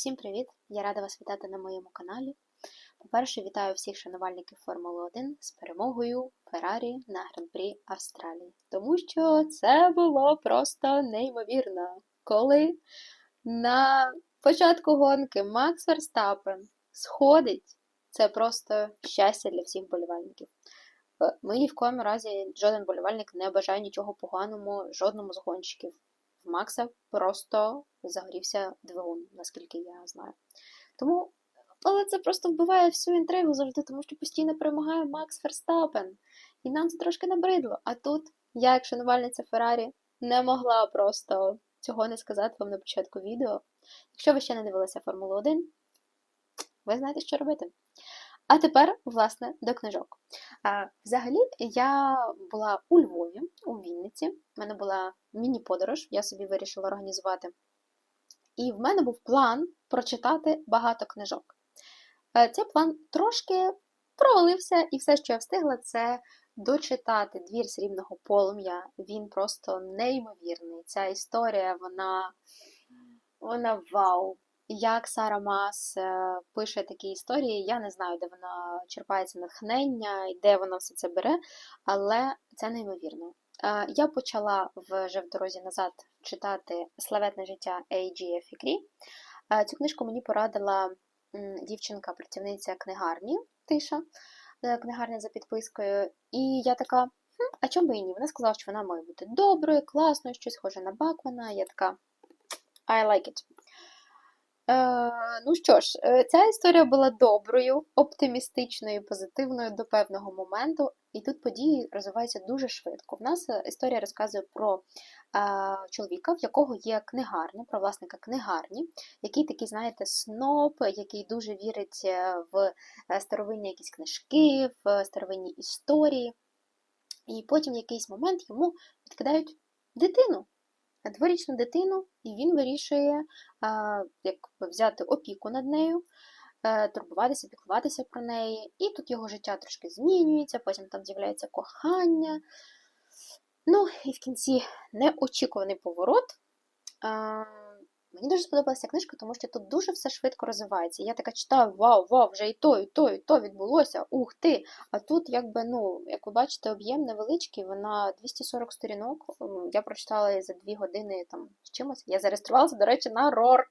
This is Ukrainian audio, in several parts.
Всім привіт! Я рада вас вітати на моєму каналі. По-перше, вітаю всіх шанувальників Формули 1 з перемогою Феррарі на Гран-прі Австралії. Тому що це було просто неймовірно, коли на початку гонки Макс Верстапен сходить. Це просто щастя для всіх болівальників. Е, Ми ні в коєму разі жоден болівальник не бажає нічого поганому жодному з гонщиків. В Макса просто загорівся двигун, наскільки я знаю. Тому, але це просто вбиває всю інтригу завжди, тому що постійно перемагає Макс Ферстапен. І нам це трошки набридло. А тут я, як шанувальниця Феррарі, не могла просто цього не сказати вам на початку відео. Якщо ви ще не дивилися Формулу 1, ви знаєте, що робити. А тепер, власне, до книжок. Взагалі, я була у Львові, у Вінниці. У мене була міні-подорож, я собі вирішила організувати. І в мене був план прочитати багато книжок. Е, Цей план трошки провалився, і все, що я встигла, це дочитати двір срібного полум'я. Він просто неймовірний. Ця історія, вона, вона вау. Як Сара Мас е, пише такі історії, я не знаю, де вона черпається натхнення і де вона все це бере, але це неймовірно. Е, Я почала вже в дорозі назад читати Славетне життя A.G. Фікрі. Е, Цю книжку мені порадила дівчинка-працівниця книгарні Тиша, книгарня за підпискою. І я така, хм, а чому і ні? Вона сказала, що вона має бути доброю, класною, щось схоже на Бакмана. Я така I like it. Е, ну що ж, е, ця історія була доброю, оптимістичною, позитивною до певного моменту, і тут події розвиваються дуже швидко. В нас е, історія розказує про чоловіка, в якого є книгарня, про власника книгарні, який такий, знаєте, сноб, який дуже вірить в старовинні якісь книжки, в старовинні історії. І потім в якийсь момент йому відкидають дитину дворічну дитину, і він вирішує як взяти опіку над нею, е, турбуватися, піклуватися про неї. І тут його життя трошки змінюється, потім там з'являється кохання. Ну, і в кінці неочікуваний поворот. Мені дуже сподобалася книжка, тому що тут дуже все швидко розвивається. Я така читаю, вау, вау, вже і то, і то, і то відбулося. Ух ти! А тут, якби, ну, як ви бачите, об'єм невеличкий, вона 240 сторінок. Я прочитала її за 2 години там з чимось. Я зареєструвалася, до речі, на Рорк.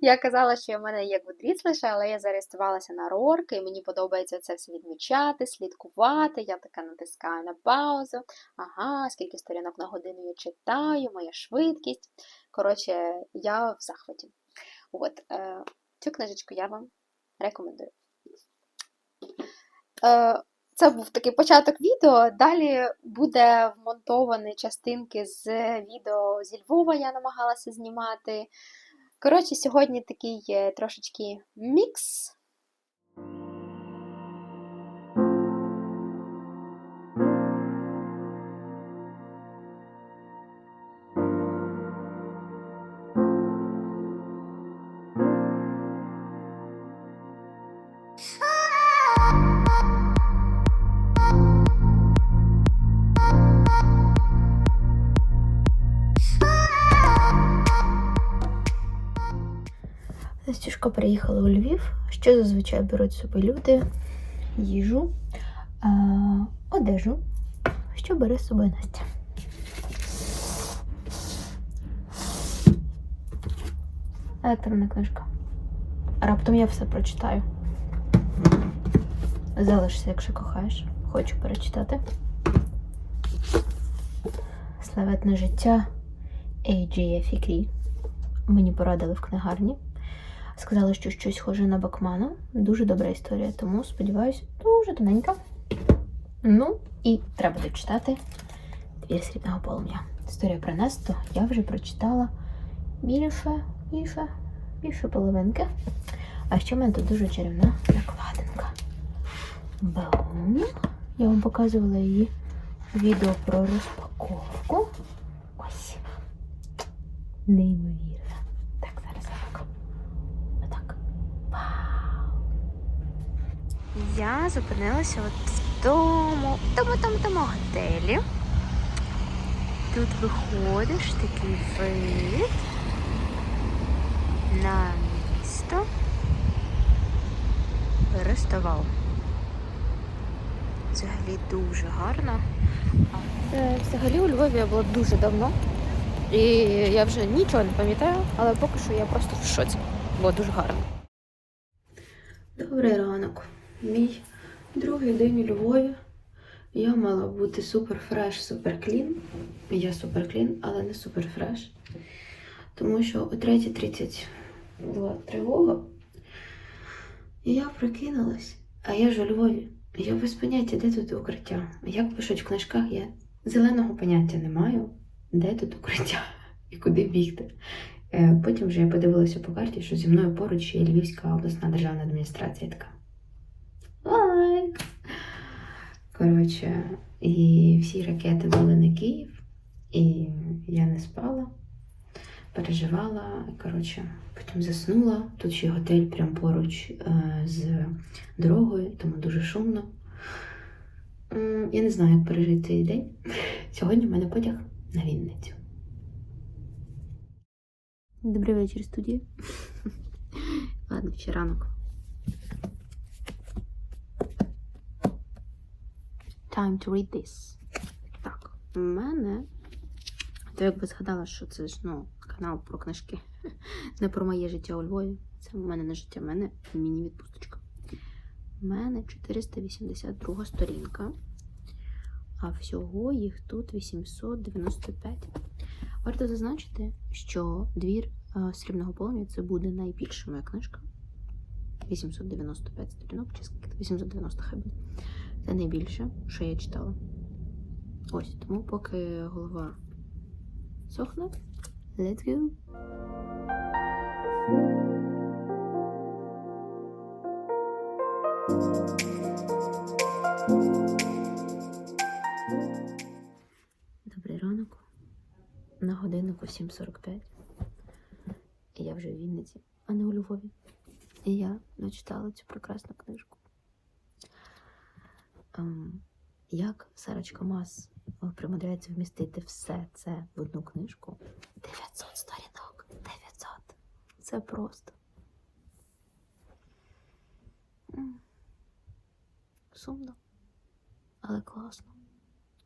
Я казала, що в мене є Goodreads лише, але я зареєструвалася на Рорк, і мені подобається це все відмічати, слідкувати. Я така натискаю на паузу. Ага, скільки сторінок на годину я читаю, моя швидкість. Коротше, я в захваті. От, е, цю книжечку я вам рекомендую. Е, це був такий початок відео. Далі буде вмонтовані частинки з відео зі Львова, я намагалася знімати. Коротше, сьогодні такий е, трошечки мікс. Настюшка приїхала у Львів. Що зазвичай беруть з собою люди? Їжу, е, одежу. Що бере з собою Настя? Електронна книжка. Раптом я все прочитаю. Залишся, якщо кохаєш. Хочу перечитати. Славетне життя A.J. Фікрі. Мені порадили в книгарні. Сказали, що щось схоже на Бакмана. Дуже добра історія, тому сподіваюся, дуже тоненька. Ну, і треба дочитати Двір срібного полум'я. Історія про Несту я вже прочитала більше, більше, більше половинки. А ще в мене тут дуже чарівна накладинка. Бум. Я вам показувала її відео про розпаковку. Ось. Неймовірно. Так, зараз я так. Отак. Вау. Я зупинилася от в тому, тому, тому, тому готелі. Тут виходиш такий вид на місто. переставав. Взагалі дуже гарно. Е, Взагалі у Львові я була дуже давно. І я вже нічого не пам'ятаю, але поки що я просто в шоці. Було дуже гарно. Добрий ранок. Мій другий день у Львові. Я мала бути супер фреш, супер клін. Я супер клін, але не супер фреш. Тому що о 3.30 була тривога. І я прокинулась, а я ж у Львові. Я без поняття, де тут укриття. Як пишуть в книжках, я зеленого поняття не маю, де тут укриття і куди бігти. Е, Потім вже я подивилася по карті, що зі мною поруч є Львівська обласна державна адміністрація. Така. Лайк! Коротше, і всі ракети були на Київ, і я не спала, переживала. Коротше, потім заснула. Тут ще готель прямо поруч е, з дорогою, тому дуже шумно. Я не знаю, як пережити цей день. Сьогодні в мене потяг на Вінницю. Добрий вечір, студія. Ладно, ще ранок. Time to read this. Так, у мене. То якби згадала, що це ж ну, канал про книжки. Не про моє життя у Львові. Це в мене не життя, в мене міні-відпусточка. У мене 482 сторінка. А всього їх тут 895. Варто зазначити, що двір е, срібного полум'я це буде найбільша моя книжка. 895 сторінок, чи скільки? 890 хай буде. Це найбільше, що я читала. Ось, тому поки голова сохне, let's go. Добрий ранок. На годиннику 7.45. І я вже в Вінниці, а не у Львові. І я начитала цю прекрасну книжку. Ем, як Сарочка Мас е, примудряється вмістити все це в одну книжку? 900 сторінок. 900. Це просто. Сумно, але класно.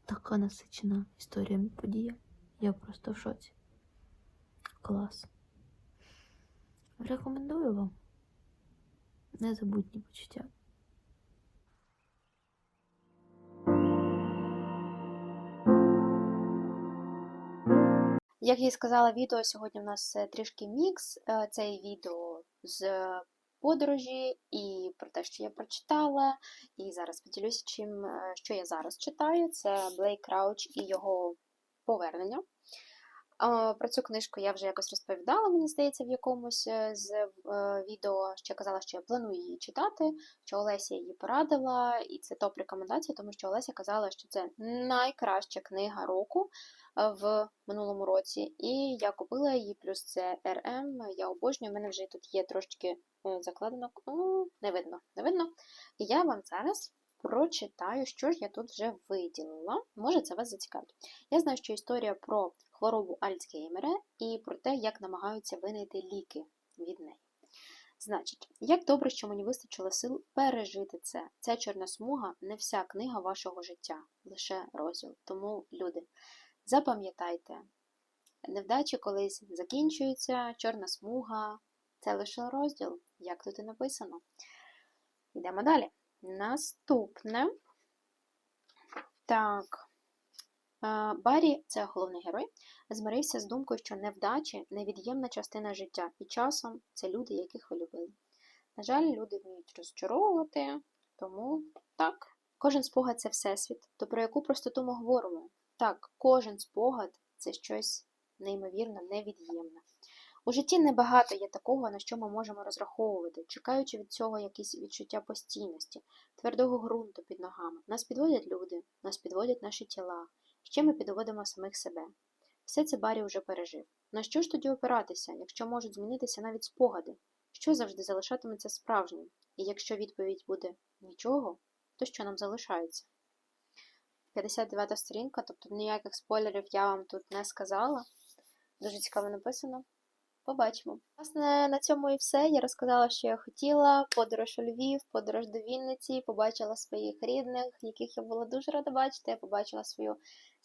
Така насичена історіями подія. Я просто в шоці. Клас. Рекомендую вам. Незабутні почуття. Як я і сказала, відео сьогодні в нас е, трішки мікс. Е, Це відео з подорожі і про те, що я прочитала. І зараз поділюся, чим, е, що я зараз читаю. Це Блейк Крауч і його повернення. Про цю книжку я вже якось розповідала, мені здається, в якомусь е, з е, відео, я казала, що я планую її читати, що Олеся її порадила, і це топ-рекомендація, тому що Олеся казала, що це найкраща книга року е, в минулому році. І я купила її, плюс це РМ. Я обожнюю, у мене вже тут є трошки закладено. Ну, не видно, не видно. І я вам зараз прочитаю, що ж я тут вже виділила. Може, це вас зацікавить. Я знаю, що історія про хворобу Альцгеймера і про те, як намагаються винайти ліки від неї. Значить, як добре, що мені вистачило сил пережити це. Ця чорна смуга не вся книга вашого життя, лише розділ. Тому, люди, запам'ятайте, невдачі колись закінчуються, чорна смуга це лише розділ, як тут і написано. Йдемо далі. Наступне. Так. Баррі, це головний герой, змирився з думкою, що невдачі невід'ємна частина життя, і часом це люди, яких ви любили. На жаль, люди вміють розчаровувати, тому так. Кожен спогад це всесвіт, то про яку простоту ми говоримо? Так, кожен спогад це щось неймовірно невід'ємне. У житті небагато є такого, на що ми можемо розраховувати, чекаючи від цього якісь відчуття постійності, твердого ґрунту під ногами. Нас підводять люди, нас підводять наші тіла, ще ми підводимо самих себе. Все це Барі вже пережив. На що ж тоді опиратися, якщо можуть змінитися навіть спогади? Що завжди залишатиметься справжнім? І якщо відповідь буде нічого, то що нам залишається? 59 сторінка, тобто ніяких спойлерів я вам тут не сказала. Дуже цікаво написано. побачимо. Власне, на цьому і все. Я розказала, що я хотіла. Подорож у Львів, подорож до Вінниці, побачила своїх рідних, яких я була дуже рада бачити. Я побачила свою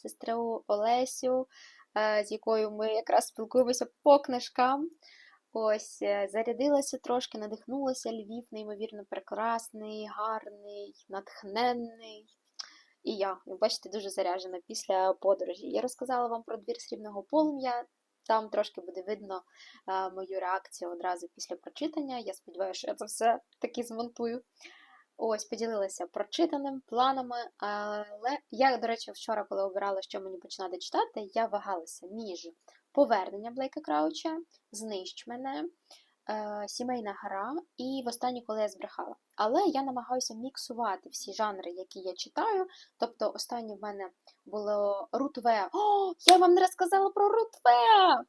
сестру Олесю, е, з якою ми якраз спілкуємося по книжкам. Ось, е, зарядилася трошки, надихнулася. Львів, неймовірно прекрасний, гарний, натхненний. І я, бачите, дуже заряджена після подорожі. Я розказала вам про двір срібного полум'я. Там трошки буде видно е, мою реакцію одразу після прочитання. Я сподіваюся, що я це все таки змонтую. Ось, поділилася прочитаним планами. Але я, до речі, вчора, коли обирала, що мені починати читати, я вагалася між повернення Блейка Крауча, знищ мене, е, сімейна гра і востаннє, коли я збрехала. Але я намагаюся міксувати всі жанри, які я читаю. Тобто, останнє в мене було Рутвеа. О, я вам не розказала про Рутвеа!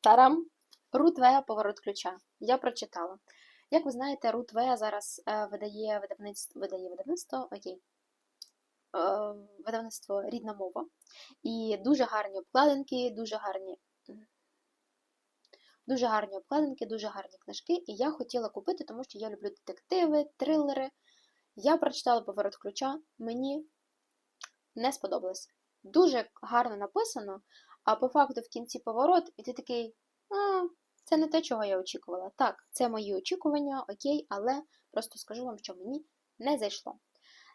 Тарам! Рутвеа поворот ключа. Я прочитала. Як ви знаєте, Рутвеа зараз е, видає видавництво, видає видавництво, окей, е, видавництво рідна мова. І дуже гарні обкладинки, дуже гарні. Дуже гарні обкладинки, дуже гарні книжки. І я хотіла купити, тому що я люблю детективи, трилери. Я прочитала поворот ключа, мені не сподобалось. Дуже гарно написано, а по факту в кінці поворот, і ти такий, це не те, чого я очікувала. Так, це мої очікування, окей, але просто скажу вам, що мені не зайшло.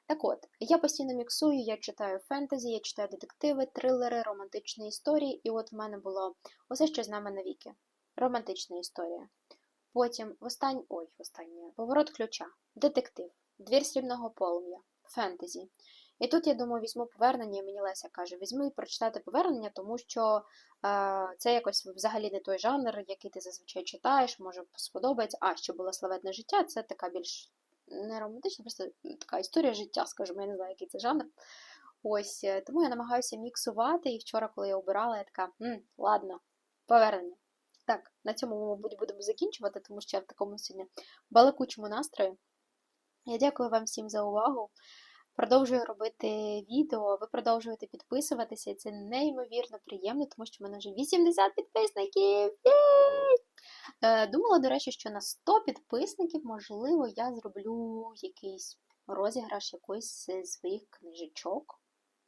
Так от, я постійно міксую, я читаю фентезі, я читаю детективи, трилери, романтичні історії, і от в мене було усе, що з нами навіки. Романтична історія. Потім останнє, ой, останнє, поворот ключа, детектив, двір срібного полум'я, фентезі. І тут я думаю, візьму повернення, і мені Леся каже, візьми і прочитати повернення, тому що е, це якось взагалі не той жанр, який ти зазвичай читаєш, може сподобається. А, що було славетне життя, це така більш не романтична, просто така історія життя, скажімо, я не знаю, який це жанр. Ось, е, тому я намагаюся міксувати, і вчора, коли я обирала, я така, М, ладно, повернення. Так, на цьому мабуть, будемо закінчувати, тому що я в такому сьогодні балакучому настрої. Я дякую вам всім за увагу. Продовжую робити відео, ви продовжуєте підписуватися, і це неймовірно приємно, тому що в мене вже 80 підписників. Е, Думала, до речі, що на 100 підписників, можливо, я зроблю якийсь розіграш якоїсь з своїх книжечок.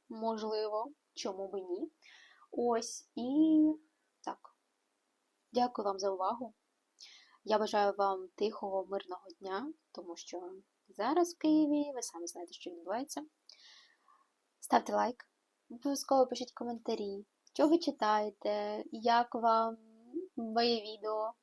Можливо, чому би ні. Ось і так. Дякую вам за увагу. Я бажаю вам тихого, мирного дня, тому що зараз в Києві ви самі знаєте, що відбувається. Ставте лайк, обов'язково пишіть коментарі, що ви читаєте, як вам моє відео.